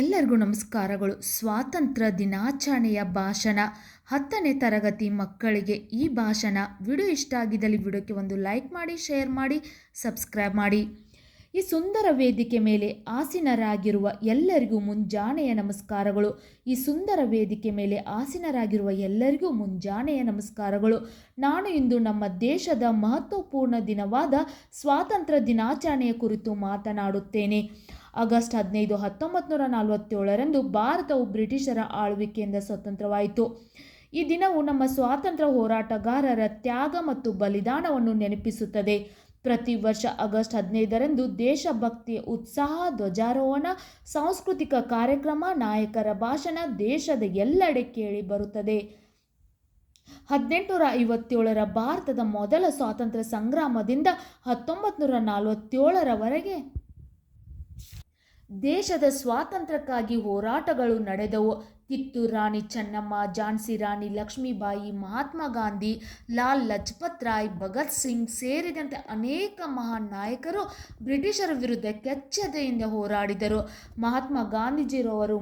ಎಲ್ಲರಿಗೂ ನಮಸ್ಕಾರಗಳು. ಸ್ವಾತಂತ್ರ್ಯ ದಿನಾಚರಣೆಯ ಭಾಷಣ. ಹತ್ತನೇ ತರಗತಿ ಮಕ್ಕಳಿಗೆ ಈ ಭಾಷಣ. ವಿಡಿಯೋ ಇಷ್ಟ ಆಗಿದ್ದಲ್ಲಿ ವಿಡಿಯೋಕ್ಕೆ ಒಂದು ಲೈಕ್ ಮಾಡಿ, ಶೇರ್ ಮಾಡಿ, ಸಬ್ಸ್ಕ್ರೈಬ್ ಮಾಡಿ. ಈ ಸುಂದರ ವೇದಿಕೆ ಮೇಲೆ ಆಸೀನರಾಗಿರುವ ಎಲ್ಲರಿಗೂ ಮುಂಜಾನೆಯ ನಮಸ್ಕಾರಗಳು. ಈ ಸುಂದರ ವೇದಿಕೆ ಮೇಲೆ ಆಸೀನರಾಗಿರುವ ಎಲ್ಲರಿಗೂ ಮುಂಜಾನೆಯ ನಮಸ್ಕಾರಗಳು. ನಾನು ಇಂದು ನಮ್ಮ ದೇಶದ ಮಹತ್ವಪೂರ್ಣ ದಿನವಾದ ಸ್ವಾತಂತ್ರ್ಯ ದಿನಾಚರಣೆಯ ಕುರಿತು ಮಾತನಾಡುತ್ತೇನೆ. ಆಗಸ್ಟ್ ಹದಿನೈದು ಹತ್ತೊಂಬತ್ತು ನೂರ ನಲವತ್ತೇಳರಂದು ಭಾರತವು ಬ್ರಿಟಿಷರ ಆಳ್ವಿಕೆಯಿಂದ ಸ್ವತಂತ್ರವಾಯಿತು. ಈ ದಿನವು ನಮ್ಮ ಸ್ವಾತಂತ್ರ್ಯ ಹೋರಾಟಗಾರರ ತ್ಯಾಗ ಮತ್ತು ಬಲಿದಾನವನ್ನು ನೆನಪಿಸುತ್ತದೆ. ಪ್ರತಿ ವರ್ಷ ಆಗಸ್ಟ್ ಹದಿನೈದರಂದು ದೇಶಭಕ್ತಿಯ ಉತ್ಸಾಹ, ಧ್ವಜಾರೋಹಣ, ಸಾಂಸ್ಕೃತಿಕ ಕಾರ್ಯಕ್ರಮ, ನಾಯಕರ ಭಾಷಣ ದೇಶದ ಎಲ್ಲೆಡೆ ಕೇಳಿ ಬರುತ್ತದೆ. ಹದಿನೆಂಟುನೂರ ಐವತ್ತೇಳರ ಭಾರತದ ಮೊದಲ ಸ್ವಾತಂತ್ರ್ಯ ಸಂಗ್ರಾಮದಿಂದ ಹತ್ತೊಂಬತ್ತು ನೂರ ನಲವತ್ತೇಳರವರೆಗೆ ದೇಶದ ಸ್ವಾತಂತ್ರ್ಯಕ್ಕಾಗಿ ಹೋರಾಟಗಳು ನಡೆದವು. ಕಿತ್ತೂರು ರಾಣಿ ಚೆನ್ನಮ್ಮ ಝಾನ್ಸಿ ರಾಣಿ ಲಕ್ಷ್ಮೀಬಾಯಿ, ಮಹಾತ್ಮ ಗಾಂಧಿ, ಲಾಲ್ ಲಜಪತ್ ರಾಯ್, ಭಗತ್ ಸಿಂಗ್ ಸೇರಿದಂತೆ ಅನೇಕ ಮಹಾನ್ ನಾಯಕರು ಬ್ರಿಟಿಷರ ವಿರುದ್ಧ ಕೆಚ್ಚೆದೆಯಿಂದ ಹೋರಾಡಿದರು. ಮಹಾತ್ಮ ಗಾಂಧೀಜಿರವರು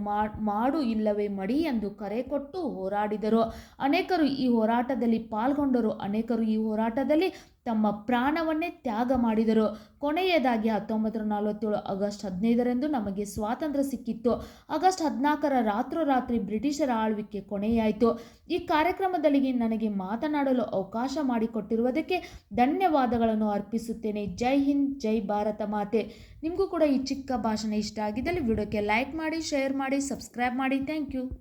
ಮಾಡು ಇಲ್ಲವೇ ಮಡಿ ಎಂದು ಕರೆ ಕೊಟ್ಟು ಹೋರಾಡಿದರು. ಅನೇಕರು ಈ ಹೋರಾಟದಲ್ಲಿ ಪಾಲ್ಗೊಂಡರು. ಅನೇಕರು ಈ ಹೋರಾಟದಲ್ಲಿ ತಮ್ಮ ಪ್ರಾಣವನ್ನೇ ತ್ಯಾಗ ಮಾಡಿದರು. ಕೊನೆಯದಾಗಿ ಹತ್ತೊಂಬತ್ತು ನೂರ ನಲವತ್ತೇಳು ಆಗಸ್ಟ್ ಹದಿನೈದರಂದು ನಮಗೆ ಸ್ವಾತಂತ್ರ್ಯ ಸಿಕ್ಕಿತ್ತು. ಆಗಸ್ಟ್ ಹದಿನಾಲ್ಕರ ರಾತ್ರೋರಾತ್ರಿ ಬ್ರಿಟಿಷರ ಆಳ್ವಿಕೆ ಕೊನೆಯಾಯಿತು. ಈ ಕಾರ್ಯಕ್ರಮದಲ್ಲಿ ನನಗೆ ಮಾತನಾಡಲು ಅವಕಾಶ ಮಾಡಿಕೊಟ್ಟಿರುವುದಕ್ಕೆ ಧನ್ಯವಾದಗಳನ್ನು ಅರ್ಪಿಸುತ್ತೇನೆ. ಜೈ ಹಿಂದ್, ಜೈ ಭಾರತ ಮಾತೆ. ನಿಮಗೂ ಕೂಡ ಈ ಚಿಕ್ಕ ಭಾಷಣ ಇಷ್ಟ ಆಗಿದ್ದಲ್ಲಿ ವಿಡಿಯೋಕ್ಕೆ ಲೈಕ್ ಮಾಡಿ ಶೇರ್ ಮಾಡಿ ಸಬ್ಸ್ಕ್ರೈಬ್ ಮಾಡಿ. Thank you